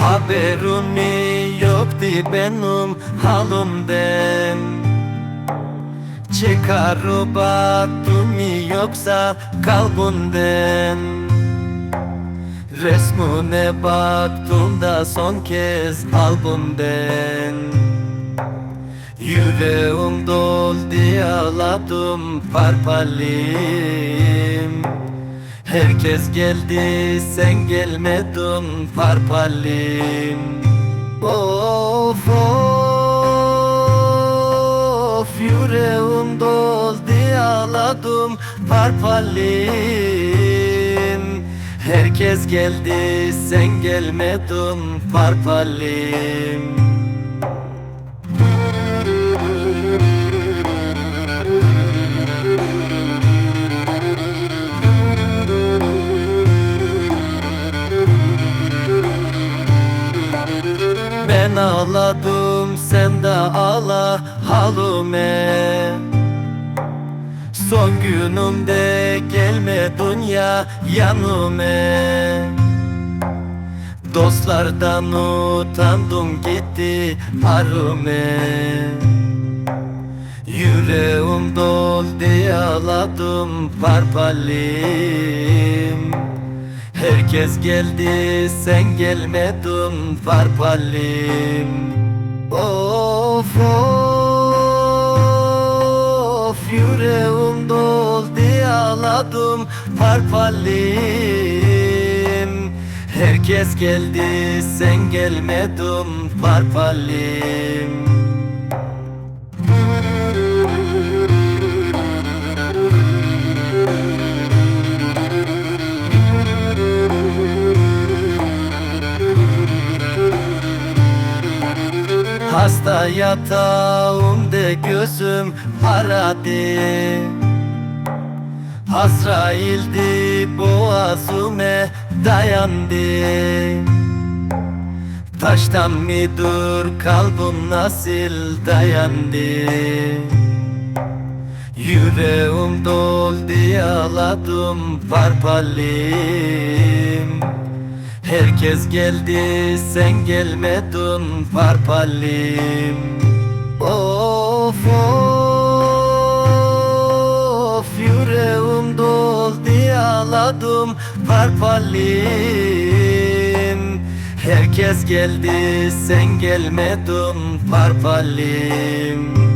Haberuni yoktu benim halimden Çıkarıp attım yoksa kalbimden Resmine baktım da son kez albümden Yüreğim doldu ağladım parpalim Herkes geldi sen gelmedin parpalim Of of yüreğim doldu ağladım parpalim Herkes geldi sen gelmedin parpalim Ben ağladım sen de ağla halume. Son günümde gelme dünya yanıme Dostlardan utandım gitti arıme Yüreğim doldu ağladım parpalim Herkes geldi sen gelmedin parpalim Of of parpalim Herkes geldi sen gelmedin parpalim. Hasta yatağımda gözüm aradı Azrail'di boğazıma dayandı. Taştan mıdır kalbim nasıl dayandı? Yüreğim doldu ağladım parpalim Herkes geldi sen gelmedin parpalim Of of ağladım parpalim Herkes geldi sen gelmedin parpalim